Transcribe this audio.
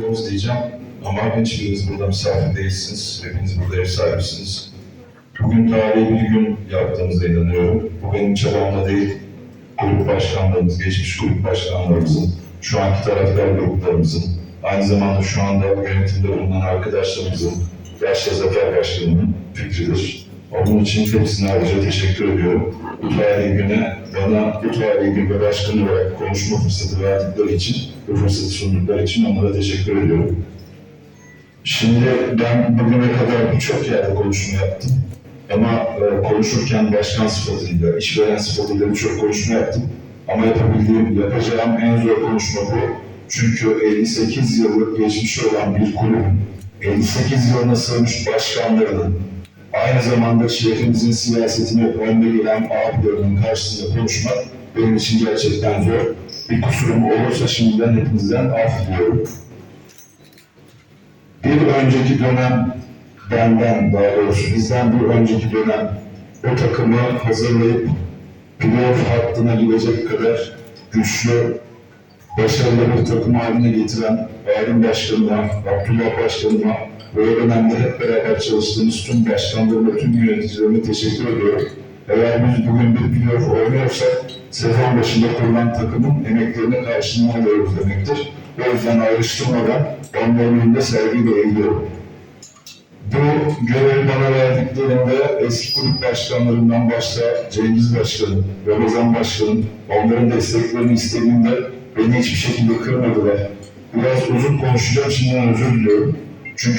Yolumuz diyeceğim ama hiçbiriniz burada misafir değilsiniz. Hepiniz burada ev sahibisiniz. Bugün tarihi bir gün yaptığımıza inanıyorum. Bu benim çabamla değil, kulüp başkanlarımız, geçmiş kulüp başkanlarımızın, şu anki taraftar gruplarımızın, aynı zamanda şu anda yönetimde bulunan arkadaşlarımızın, Yaşlı Zafer Başkanı'nın fikridir. Onun için hepsine ayrıca teşekkür ediyorum. Bu tarihi güne bana bu tarihi günde başkan olarak konuşma fırsatı verdikleri için, bu fırsatı sundukları için onlara teşekkür ediyorum. Şimdi ben bugüne kadar birçok yerde konuşma yaptım. Ama e, konuşurken başkan sıfatıyla, işveren sıfatıyla birçok konuşma yaptım. Ama yapabildiğim, yapacağım en zor konuşma bu. Çünkü 58 yıllık geçmişi olan bir kulübün, 58 yılına sığmış başkanlarının, aynı zamanda şehrimizin siyasetini önde gelen abilerinin karşısında konuşmak benim için gerçekten zor. Bir kusurum olursa şimdiden hepinizden af diliyorum. Bir önceki dönem benden daha doğrusu bizden bir önceki dönem o takımı hazırlayıp playoff hattına girecek kadar güçlü, başarılı bir takım haline getiren Aydın Başkanı'na, Abdullah Başkanı'na o dönemde hep beraber çalıştığımız tüm başkanlarıma, tüm yöneticilerime teşekkür ediyorum. Eğer biz bugün bir playoff oynuyorsak sezon başında kurulan takımın emeklerine karşılığını alıyoruz demektir. O yüzden ayrıştırmadan onların önünde saygıyla eğiliyorum. Bu görevi bana verdiklerinde eski kulüp başkanlarından başta Cengiz Başkanı, Ramazan Başkanı, onların desteklerini istediğimde beni hiçbir şekilde kırmadılar. Biraz uzun konuşacağım, şimdiden özür diliyorum. Çünkü